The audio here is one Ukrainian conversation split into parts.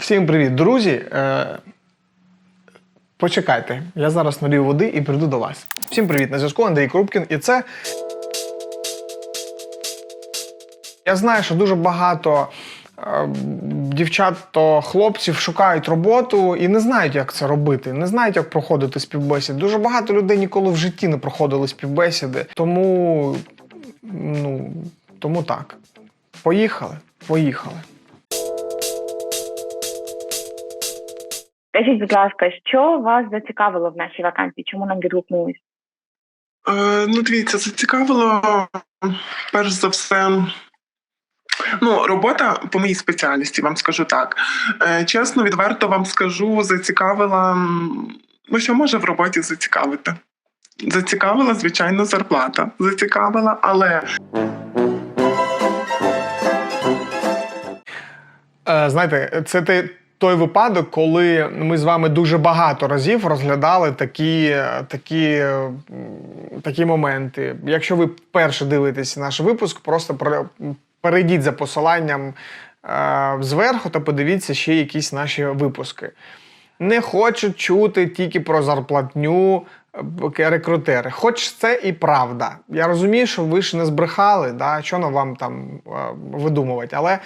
Всім привіт, друзі. Е, почекайте, я зараз налію води і прийду до вас. Всім привіт, на зв'язку Андрій Крупкін. І це. Я знаю, що дуже багато е, дівчат та хлопців шукають роботу і не знають, як це робити, не знають, як проходити співбесід. Дуже багато людей ніколи в житті не проходили співбесіди. Тому, ну, тому так. Поїхали, поїхали. Скажіть, будь ласка, що вас зацікавило в нашій вакансії? Чому нам відгукнулись? Е, ну, дивіться, зацікавило перш за все. Ну, робота по моїй спеціальності, вам скажу так. Е, чесно, відверто вам скажу, зацікавила. Ну, що може в роботі зацікавити? Зацікавила, звичайно, зарплата. Зацікавила, але Е, знаєте, це те- той випадок, коли ми з вами дуже багато разів розглядали такі, такі, такі моменти. Якщо ви вперше дивитесь наш випуск, просто перейдіть за посиланням е, зверху та подивіться ще якісь наші випуски. Не хочуть чути тільки про зарплатню рекрутери. Хоч це і правда. Я розумію, що ви ж не збрехали, да, що нам вам там е, видумувати, але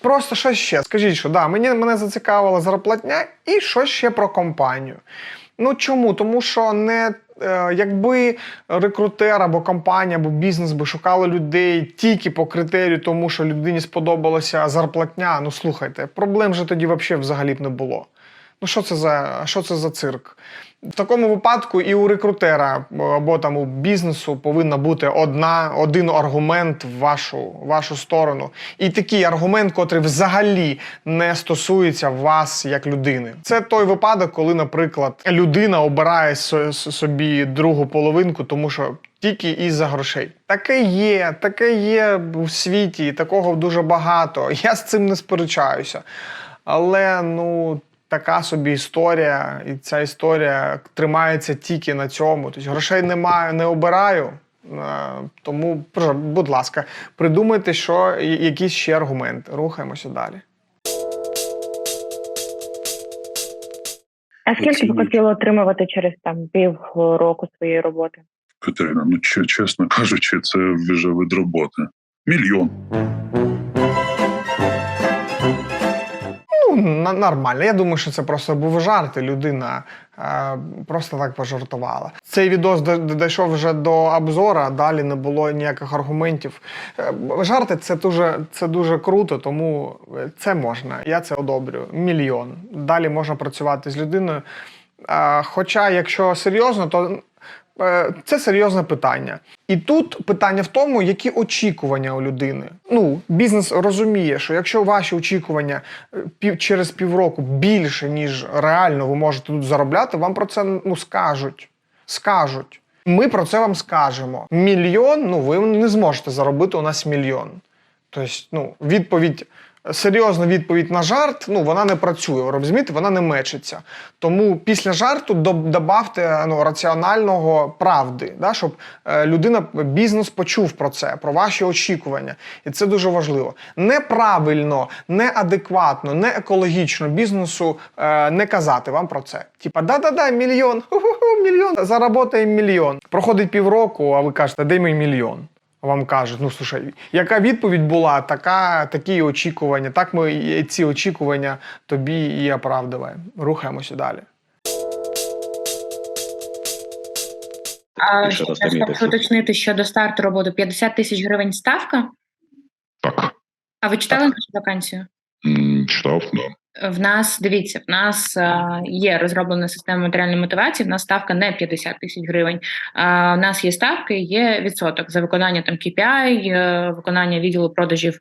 просто що ще? Скажіть, що да, мені мене зацікавила зарплатня, і що ще про компанію. Ну чому? Тому що не е, якби рекрутер або компанія, або бізнес би шукали людей тільки по критерію, тому що людині сподобалася зарплатня. Ну слухайте, проблем же тоді взагалі б не було. Ну що це за що це за цирк? В такому випадку і у рекрутера або там у бізнесу повинна бути одна, один аргумент в вашу, в вашу сторону. І такий аргумент, котрий взагалі не стосується вас як людини. Це той випадок, коли, наприклад, людина обирає собі другу половинку, тому що. Тільки із-за грошей. Таке є, таке є у світі, такого дуже багато. Я з цим не сперечаюся. Але ну така собі історія, і ця історія тримається тільки на цьому. Тобто грошей немає, не обираю. Е, Тому, будь ласка, придумайте, що якісь ще аргументи. Рухаємося далі. А скільки б хотіли отримувати через там півроку своєї роботи? Катерина, ну чесно кажучи, це вже від роботи. Мільйон. Ну, нормально. Я думаю, що це просто був жарт, і людина е, просто так пожартувала. Цей відос до- до- дійшов вже до обзора, далі не було ніяких аргументів. Е, жарти це дуже, це дуже круто, тому е, це можна. Я це одобрюю. Мільйон. Далі можна працювати з людиною. Е, хоча, якщо серйозно, то Це серйозне питання. І тут питання в тому, які очікування у людини. Ну, бізнес розуміє, що якщо ваші очікування е, пів через півроку більше, ніж реально ви можете тут заробляти, вам про це ну скажуть. Скажуть. Ми про це вам скажемо. Мільйон, ну ви не зможете заробити у нас мільйон. Тобто, ну, відповідь. Серйозна відповідь на жарт, ну вона не працює, розумієте, вона не мечиться. Тому після жарту добавте ну, раціонального правди, да, щоб е, людина, бізнес почув про це, про ваші очікування. І це дуже важливо. Неправильно, неадекватно, не екологічно бізнесу е, не казати вам про це. Типа, да-да-да, мільйон, ху-ху-ху, мільйон, заработаємо мільйон. Проходить півроку, а ви кажете, де мій мільйон? Вам кажуть, ну слушай, яка відповідь була, така, такі очікування. Так ми ці очікування тобі і оправдуємо. Рухаємося далі. А Ще раз хочу уточнити щодо старту роботи 50 тисяч гривень ставка. Так. А ви читали нашу вакансію? М, Читав, да. В нас дивіться, в нас е, є розроблена система матеріальної мотивації. В нас ставка не 50 тисяч гривень. А в нас є ставки, є відсоток за виконання там KPI, е, виконання відділу продажів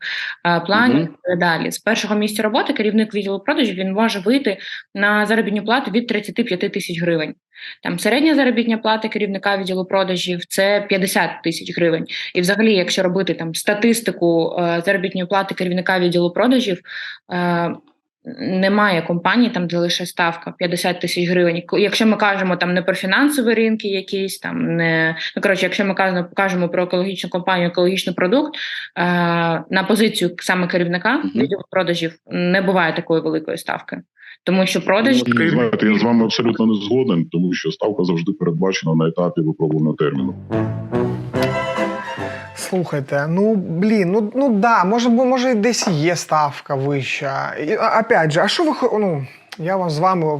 е, планів і так далі. З першого місця роботи керівник відділу продажів він може вийти на заробітну плату від 35 тисяч гривень. Там середня заробітня плата керівника відділу продажів це 50 тисяч гривень. І, взагалі, якщо робити там статистику е, заробітної плати керівника відділу продажів. Немає компаній, там де лише ставка 50 тисяч гривень. Якщо ми кажемо там не про фінансові ринки, якісь там не ну коротше, якщо ми кажемо, кажемо про екологічну компанію, екологічний продукт е, на позицію саме керівника відділу продажів не буває такої великої ставки, тому що продажі Ну, знаєте, я з вами абсолютно не згоден, тому що ставка завжди передбачена на етапі випробуваного терміну. Слухайте, ну блін, ну ну да, може, може десь є ставка вища. І, опять же, а що ви ну, я вам з вами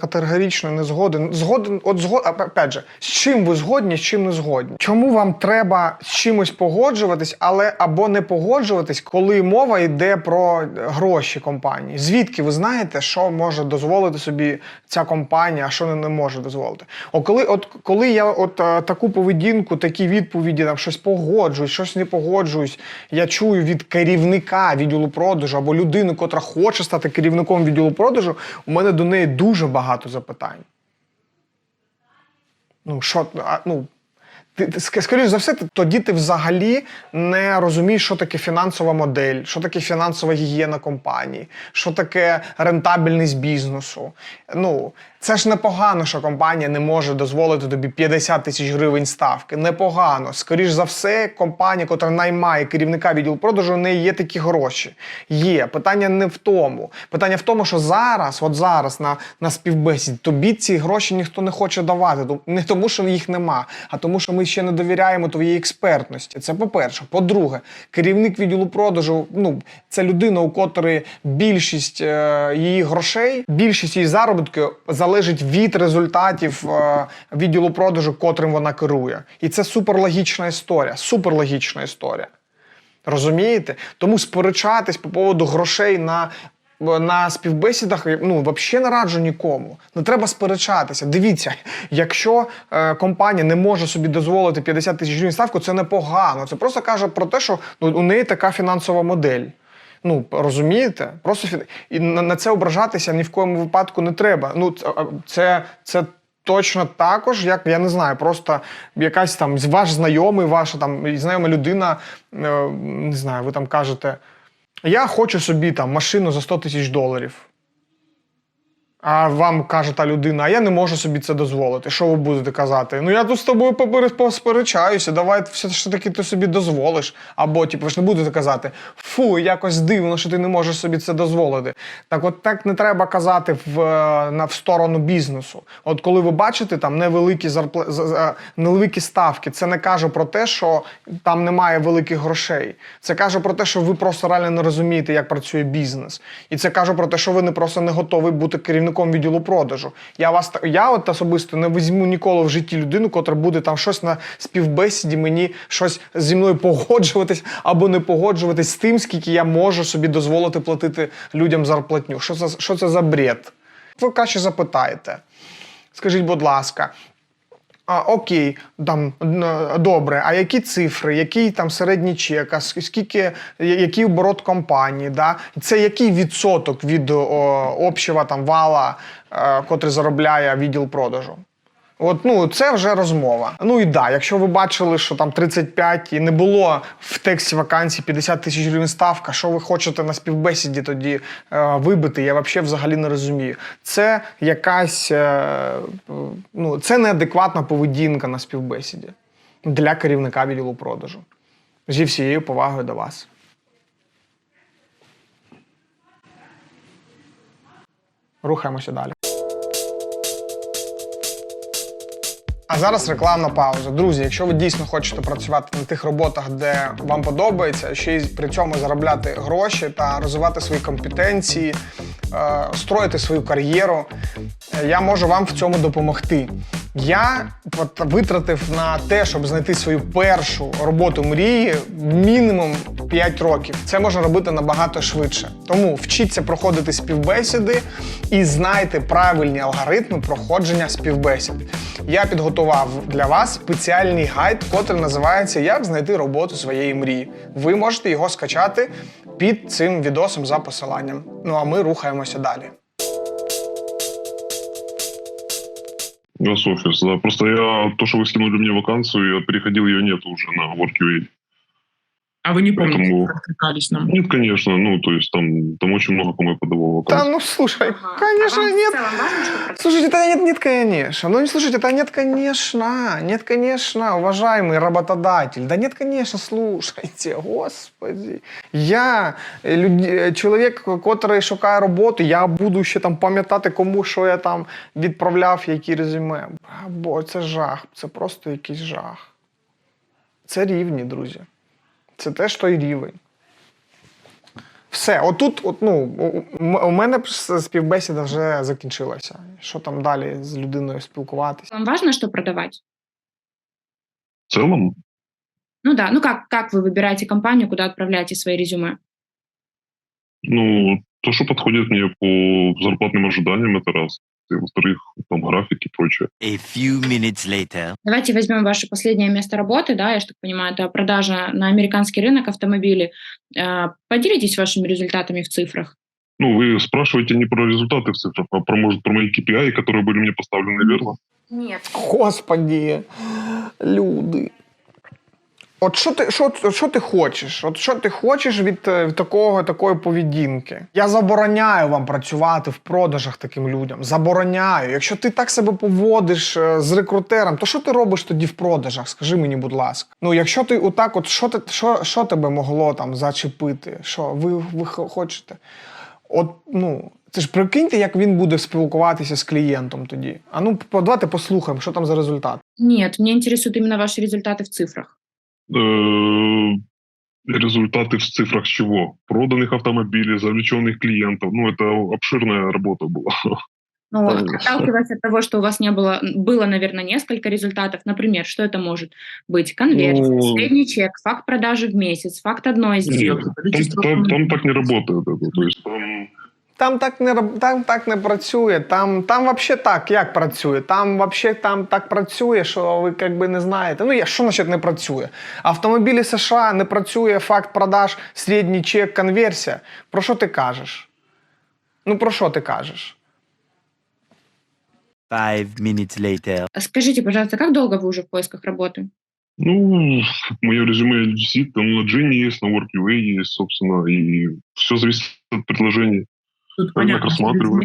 категорично не згоден. Згоден, от згод, а, опять же, з чим ви згодні, з чим не згодні? Чому вам треба з чимось погоджуватись, але або не погоджуватись, коли мова йде про гроші компанії? Звідки ви знаєте, що може дозволити собі ця компанія, а що не, не може дозволити? О, коли, от коли я от е, таку поведінку, такі відповіді, там щось погоджуюсь, щось не погоджуюсь, я чую від керівника відділу продажу або людини, котра хоче стати керівником відділу продажу, у мене до неї дуже багато запитань. Ну, що, ну, ти, скоріш за все, ти- тоді ти взагалі не розумієш, що таке фінансова модель, що таке фінансова гігієна компанії, що таке рентабельність бізнесу. Ну, це ж непогано, що компанія не може дозволити тобі 50 тисяч гривень ставки. Непогано. Скоріш за все, компанія, яка наймає керівника відділу продажу, у неї є такі гроші. Є. Питання не в тому. Питання в тому, що зараз, от зараз на, на співбесіді, тобі ці гроші ніхто не хоче давати. Не тому, що їх нема, а тому, що ми ще не довіряємо твоїй експертності. Це по-перше. По-друге, керівник відділу продажу ну, це людина, у котрої більшість е, її грошей, більшість її заробітку залежить від результатів е, відділу продажу, котрим вона керує. І це суперлогічна історія. Суперлогічна історія. Розумієте? Тому сперечатись по поводу грошей на. На співбесідах ну взагалі не раджу нікому. Не треба сперечатися. Дивіться, якщо е, компанія не може собі дозволити 50 тисяч гривень ставку, це непогано. Це просто каже про те, що ну, у неї така фінансова модель. Ну розумієте? Просто фі- і на, на це ображатися ні в коєму випадку не треба. Ну це, це, це точно також, як я не знаю, просто якась там ваш знайомий, ваша там знайома людина, е, не знаю, ви там кажете, я хочу собі там машину за 100 тисяч доларів. А вам каже та людина, а я не можу собі це дозволити. Що ви будете казати? Ну я тут з тобою посперечаюся, давай все ж таки ти собі дозволиш. Або, типу, ви ж не будете казати, фу, якось дивно, що ти не можеш собі це дозволити. Так, от так не треба казати в, е, на, в сторону бізнесу. От коли ви бачите там невеликі зарпла... е, невеликі ставки, це не каже про те, що там немає великих грошей. Це каже про те, що ви просто реально не розумієте, як працює бізнес. І це каже про те, що ви не просто не готові бути керівником відділу продажу. Я вас я от особисто не візьму ніколи в житті людину, котра буде там щось на співбесіді, мені щось зі мною погоджуватись або не погоджуватись з тим, скільки я можу собі дозволити платити людям зарплатню. Що це, що це за бред? Ви краще запитаєте. Скажіть, будь ласка, а, окей, там добре. А які цифри, який там середній чек, а скільки, який оборот компанії? Да? Це який відсоток від о, общого там вала, е, котрий заробляє відділ продажу? От, ну, це вже розмова. Ну і да, якщо ви бачили, що там 35 і не було в тексті вакансій 50 тисяч гривень ставка, що ви хочете на співбесіді тоді е, вибити, я взагалі взагалі не розумію. Це якась е, ну, це неадекватна поведінка на співбесіді для керівника відділу продажу. Зі всією повагою до вас. Рухаємося далі. А зараз рекламна пауза. Друзі, якщо ви дійсно хочете працювати на тих роботах, де вам подобається, ще й при цьому заробляти гроші та розвивати свої компетенції, е, строїти свою кар'єру, е, я можу вам в цьому допомогти. Я витратив на те, щоб знайти свою першу роботу мрії мінімум 5 років. Це можна робити набагато швидше. Тому вчіться проходити співбесіди і знайте правильні алгоритми проходження співбесід. Я підготував для вас спеціальний гайд, котрий називається Як знайти роботу своєї мрії. Ви можете його скачати під цим відосом за посиланням. Ну а ми рухаємося далі. Раз офис, да. Просто я, то, что вы скинули мне вакансию, я переходил, ее нет уже на WorkUA. А вы не помните, Поэтому- как откликались нам? Нет, конечно, ну, то есть там, там очень много кому я подавал Та вопрос. ну слушай, Ага. конечно, А вам в нет. целом важно, что происходит? Слушайте, это нет, нет, конечно. Ну, не слушайте, это нет, конечно. Нет, конечно, уважаемый работодатель. Да нет, конечно, слушайте, господи. Я е, люд... е, чоловік, котрий шукає роботу, я буду ще там пам'ятати, кому що я там відправляв, які резюме. Бо це жах, це просто якийсь жах. Це рівні, друзі. Це теж той рівень. Все, отут, от, ну, у- мене співбесіда вже закінчилася. Що там далі з людиною спілкуватися? Вам важно, что продавать? В целом, Ну да, ну как, как вы выбираете компанию, куда отправляете свои резюме? ну, то, что подходит мне по зарплатным ожиданиям, это раз. И, во-вторых, там график и прочее. A few minutes later. Давайте возьмем ваше последнее место работы, да, я ж так понимаю, это продажа на американский рынок автомобилей. Э, Поделитесь вашими результатами в цифрах. Ну, вы спрашиваете не про результаты в цифрах, а про, может, про мои KPI, которые были мне поставлены верно. Нет. Господі, люди. От що ти, що, що ти хочеш? От що ти хочеш від, е, від такого, такої поведінки? Я забороняю вам працювати в продажах таким людям. Забороняю. Якщо ти так себе поводиш е, з рекрутером, то що ти робиш тоді в продажах? Скажи мені, будь ласка. Ну, якщо ти отак, от що, ти, що, що тебе могло там зачепити? Що ви, ви хочете? От, ну, це ж прикиньте, як він буде спілкуватися з клієнтом тоді. А ну, давайте послухаємо, що там за результат. Нет, меня интересуют именно ваши результаты в цифрах. Э, Результаты в цифрах чего? Проданных автомобилей, завлеченных клиентов. Ну, это обширная работа была. Ну, отталкиваясь от того, что у вас не было, было, наверное, несколько результатов, например, что это может быть? Конверсия, Ну, средний чек, факт продажи в месяц, факт одной сделки. Нет, там, там- там так не работает это. То есть там Там так не там так не працює. Там, там вообще так, як працює? Там вообще там так працює, що ви якби не знаєте. Ну, я- що значить не працює? Автомобілі США не працює факт продаж, середній чек, конверсія. Про що ти кажеш? Ну про що ти кажеш? Five minutes later. Скажите, пожалуйста, как долго вы уже в поисках работы? Ну, мое резюме висит, там на Джине есть, на WorkUA есть, собственно, и все зависит от предложений. Тут понятно.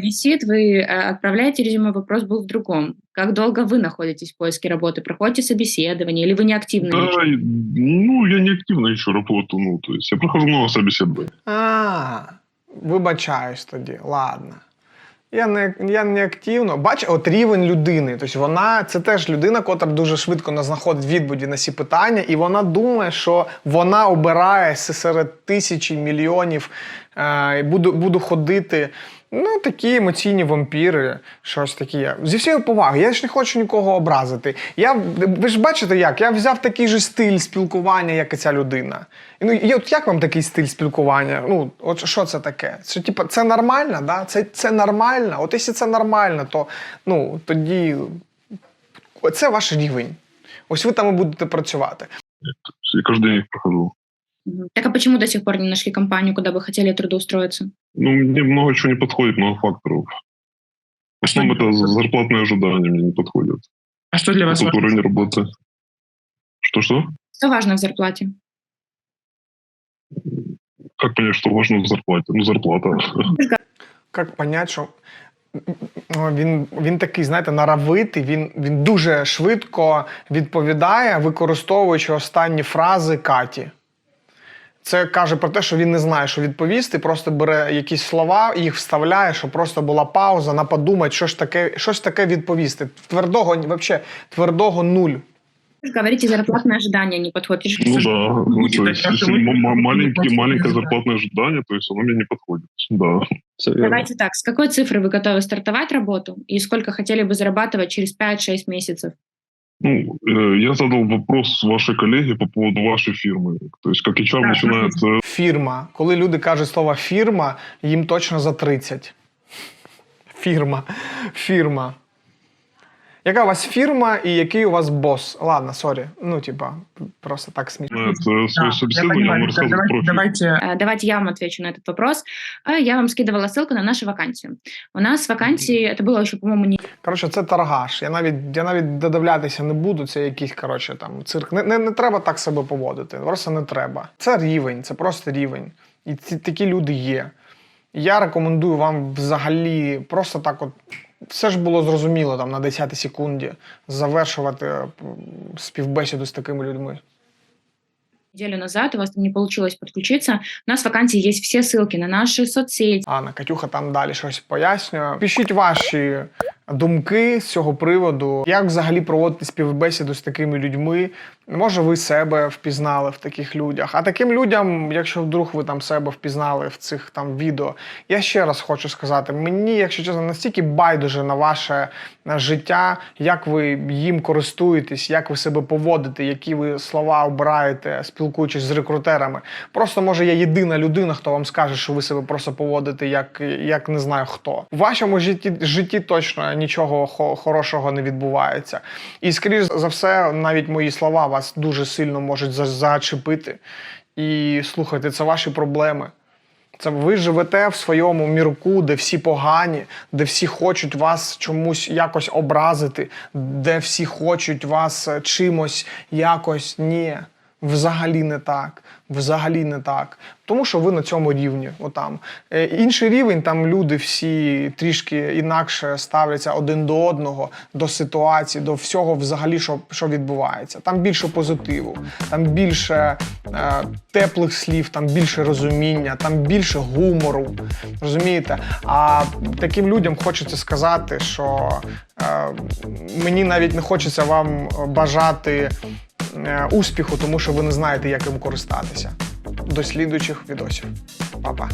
Висит, вы э, отправляете резюме, вопрос был в другом. Как долго вы находитесь в поиске работы? Проходите собеседование или вы не активно Да, и- ну, я не активно ищу работу, ну, то есть я прохожу много собеседований. А, вибачаюсь тоді, ладно. Я не, я не активно. Бач, от рівень людини. Тобто вона це теж людина, котра дуже швидко не знаходить відповіді на всі питання, і вона думає, що вона обирає серед тисячі мільйонів е, буду, буду ходити. Ну, такі емоційні вампіри, щось таке. Зі всією повагою, я ж не хочу нікого образити. Я, ви ж бачите, як? Я взяв такий же стиль спілкування, як і ця людина. Ну, і от як вам такий стиль спілкування? Ну, от що це таке? Це, типу, це нормально, да? це, це нормально. От якщо це нормально, то ну, тоді це ваш рівень. Ось ви там і будете працювати. Я каждый день их прохожу. Мгм. Так а почему до сих пор не нашли компанию, куда бы хотели трудоустроиться? Ну, мне много чего не подходит, много факторов. В основном это зарплатные ожидания мне не подходят. А что для вас Тут важно? уровень работы. Что-что? Что важно в зарплате? Как понять, что важно в зарплате? Ну, зарплата. Як понять, що ну, він, він такий, знаєте, наравитий, він, він дуже швидко відповідає, використовуючи останні фрази Каті. Це каже про те, що він не знає, що відповісти, просто бере якісь слова, їх вставляє, щоб просто була пауза, на подумати, що ж таке, щось таке відповісти. Твердого, взагалі, твердого нуль. Вы же говорите, зарплатные ожидания не подходят. Я же Ну слышу, да, ну, Будет то так, есть, как если вы м- м- хотите, маленький, не маленькое подходит. зарплатное ожидание, то есть оно мне не подходит. Да. Давайте так, с какой цифры вы готовы стартовать работу и сколько хотели бы зарабатывать через 5-6 месяцев? Ну, э, я задал вопрос вашей коллеге по поводу вашей фирмы. То есть, как HR Да, начинает... э, Фірма. Коли люди кажуть слово фірма, їм точно за 30. Фірма. Фірма. Яка у вас фірма і який у вас бос? Ладно, сорі. Ну, типа, просто так смішно. Это свое Да, я собеседование, понимаю, он Виктор, рассказывает давайте, профиль. давайте Э, Давайте я вам отвечу на этот вопрос. Э, Я вам скидывала ссылку на нашу вакансию. У нас вакансии, это было еще, по-моему, не Коротше, це торгаш. Я навіть, я навіть додивлятися не буду. Це якийсь коротше, там, цирк. Не, не, не треба так себе поводити. Просто не треба. Це рівень, це просто рівень. І ці, такі люди є. Я рекомендую вам взагалі просто так, от все ж було зрозуміло там на 10 секунді завершувати співбесіду з такими людьми. неделю назад, у вас не получилось подключиться. У нас в вакансии есть все ссылки на наши соцсети, Анна Катюха там далі щось пояснює. Пишіть ваші думки з цього приводу, як взагалі проводити співбесіду з такими людьми. Може, ви себе впізнали в таких людях. А таким людям, якщо вдруг ви там себе впізнали в цих там відео, я ще раз хочу сказати: мені, якщо чесно, настільки байдуже на ваше на життя, як ви їм користуєтесь, як ви себе поводите, які ви слова обираєте, спілкуючись з рекрутерами. Просто може я єдина людина, хто вам скаже, що ви себе просто поводите, як, як не знаю хто. В вашому житті, житті точно нічого хо- хорошого не відбувається. І скоріш за все, навіть мої слова вас дуже сильно можуть зачепити. І слухайте, це ваші проблеми. Це ви живете в своєму мірку, де всі погані, де всі хочуть вас чомусь якось образити, де всі хочуть вас е, чимось якось. Ні, взагалі не так. Взагалі не так. Тому що ви на цьому рівні. Отам. Е, інший рівень, там люди всі трішки інакше ставляться один до одного, до ситуації, до всього взагалі, що, що відбувається. Там більше позитиву, там більше е, теплих слів, там більше розуміння, там більше гумору. Розумієте? А таким людям хочеться сказати, що е, мені навіть не хочеться вам бажати успіху, тому що ви не знаєте, як їм користатися. До слідуючих відосів. Па-па.